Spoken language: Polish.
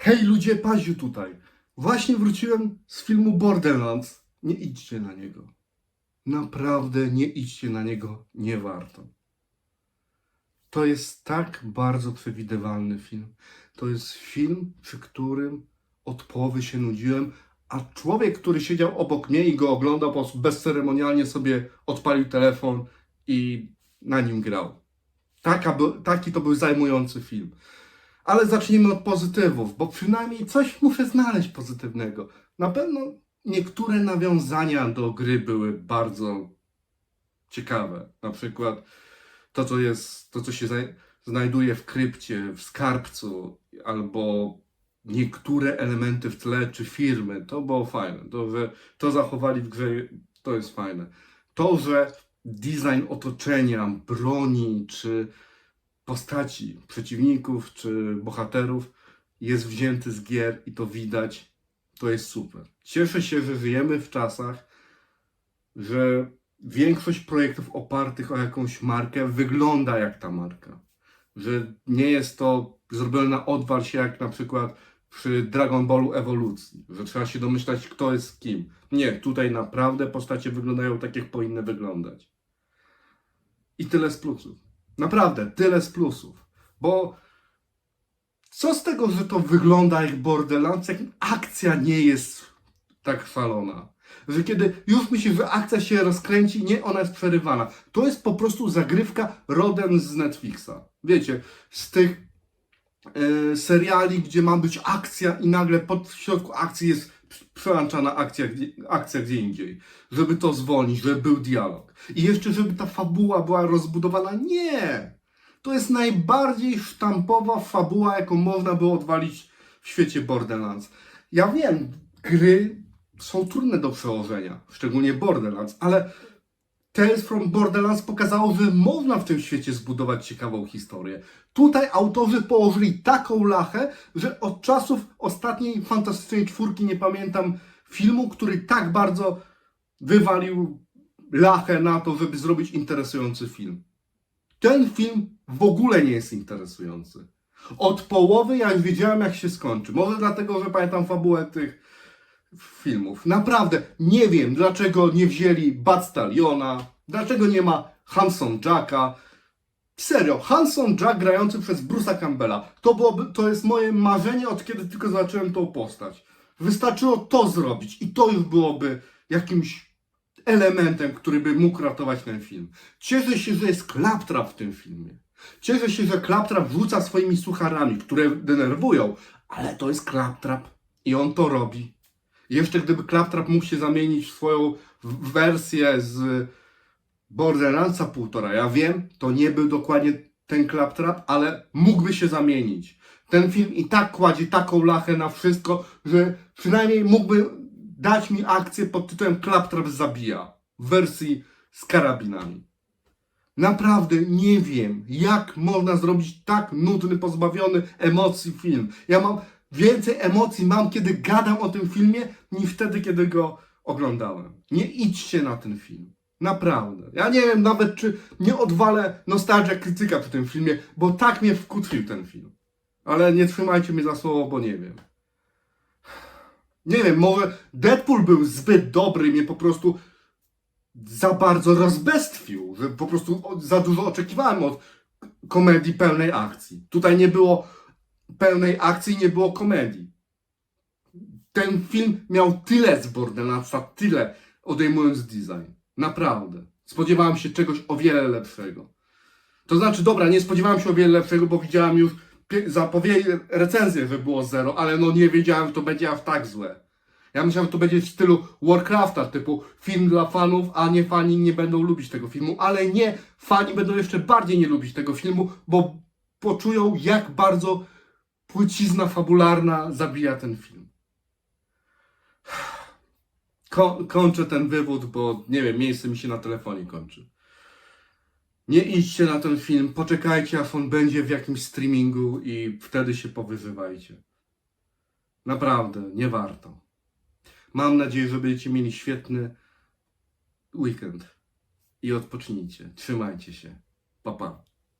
Hej ludzie, Paziu tutaj. Właśnie wróciłem z filmu Borderlands. Nie idźcie na niego. Naprawdę nie idźcie na niego, nie warto. To jest tak bardzo przewidywalny film. To jest film, przy którym od połowy się nudziłem, a człowiek, który siedział obok mnie i go oglądał, po prostu bezceremonialnie sobie odpalił telefon i na nim grał. Taka, taki to był zajmujący film. Ale zacznijmy od pozytywów, bo przynajmniej coś muszę znaleźć pozytywnego. Na pewno niektóre nawiązania do gry były bardzo ciekawe. Na przykład to, co jest, to, co się znajduje w krypcie, w skarbcu, albo niektóre elementy w tle, czy firmy. To było fajne. To, że to zachowali w grze, to jest fajne. To, że design otoczenia, broni, czy postaci przeciwników czy bohaterów jest wzięty z gier i to widać, to jest super. Cieszę się, że żyjemy w czasach, że większość projektów opartych o jakąś markę wygląda jak ta marka. Że nie jest to zrobione na odwal się jak na przykład przy Dragon Ballu ewolucji, że trzeba się domyślać kto jest kim. Nie, tutaj naprawdę postacie wyglądają tak jak powinny wyglądać. I tyle z plusów. Naprawdę, tyle z plusów. Bo co z tego, że to wygląda jak Borderlands, jak akcja nie jest tak chwalona. Że kiedy już myślisz, że akcja się rozkręci, nie, ona jest przerywana. To jest po prostu zagrywka rodem z Netflixa. Wiecie, z tych e, seriali, gdzie ma być akcja i nagle pod w środku akcji jest przełączana akcja, gdzie- akcja gdzie indziej. Żeby to zwolnić, żeby był dialog. I jeszcze, żeby ta fabuła była rozbudowana. Nie! To jest najbardziej sztampowa fabuła, jaką można było odwalić w świecie Borderlands. Ja wiem, gry są trudne do przełożenia, szczególnie Borderlands, ale Tales from Borderlands pokazało, że można w tym świecie zbudować ciekawą historię. Tutaj autorzy położyli taką lachę, że od czasów ostatniej fantastycznej czwórki nie pamiętam filmu, który tak bardzo wywalił lachę na to, żeby zrobić interesujący film. Ten film w ogóle nie jest interesujący. Od połowy ja już wiedziałem, jak się skończy. Może dlatego, że pamiętam fabułę tych filmów. Naprawdę nie wiem, dlaczego nie wzięli Bad Staliona, dlaczego nie ma Hanson Jacka. Serio, Hanson Jack grający przez Bruce'a Campbella. To, byłoby, to jest moje marzenie, od kiedy tylko zobaczyłem tą postać. Wystarczyło to zrobić i to już byłoby jakimś elementem, który by mógł ratować ten film. Cieszę się, że jest Claptrap w tym filmie. Cieszę się, że Claptrap rzuca swoimi sucharami, które denerwują, ale to jest Claptrap i on to robi. Jeszcze gdyby Claptrap mógł się zamienić w swoją wersję z Borderlandsa półtora, ja wiem, to nie był dokładnie ten Claptrap, ale mógłby się zamienić. Ten film i tak kładzie taką lachę na wszystko, że przynajmniej mógłby dać mi akcję pod tytułem Claptrap zabija w wersji z karabinami. Naprawdę nie wiem, jak można zrobić tak nudny, pozbawiony emocji film. Ja mam więcej emocji mam, kiedy gadam o tym filmie, niż wtedy, kiedy go oglądałem. Nie idźcie na ten film. Naprawdę. Ja nie wiem nawet, czy nie odwalę nostalgia krytyka przy tym filmie, bo tak mnie wkutrił ten film. Ale nie trzymajcie mnie za słowo, bo nie wiem. Nie wiem, może Deadpool był zbyt dobry mnie po prostu za bardzo rozbestwił, że po prostu za dużo oczekiwałem od komedii pełnej akcji. Tutaj nie było pełnej akcji, nie było komedii. Ten film miał tyle z Borderlandsa, tyle odejmując design. Naprawdę. Spodziewałem się czegoś o wiele lepszego. To znaczy, dobra, nie spodziewałem się o wiele lepszego, bo widziałem już zapowiedź, recenzję, że było zero, ale no nie wiedziałem, że to będzie aż tak złe. Ja myślałem, że to będzie w stylu Warcrafta, typu film dla fanów, a nie fani nie będą lubić tego filmu, ale nie, fani będą jeszcze bardziej nie lubić tego filmu, bo poczują, jak bardzo płycizna fabularna zabija ten film. Ko- kończę ten wywód, bo nie wiem, miejsce mi się na telefonie kończy. Nie idźcie na ten film, poczekajcie aż on będzie w jakimś streamingu i wtedy się powyżywajcie. Naprawdę, nie warto. Mam nadzieję, że będziecie mieli świetny weekend i odpocznijcie. Trzymajcie się. Pa, pa.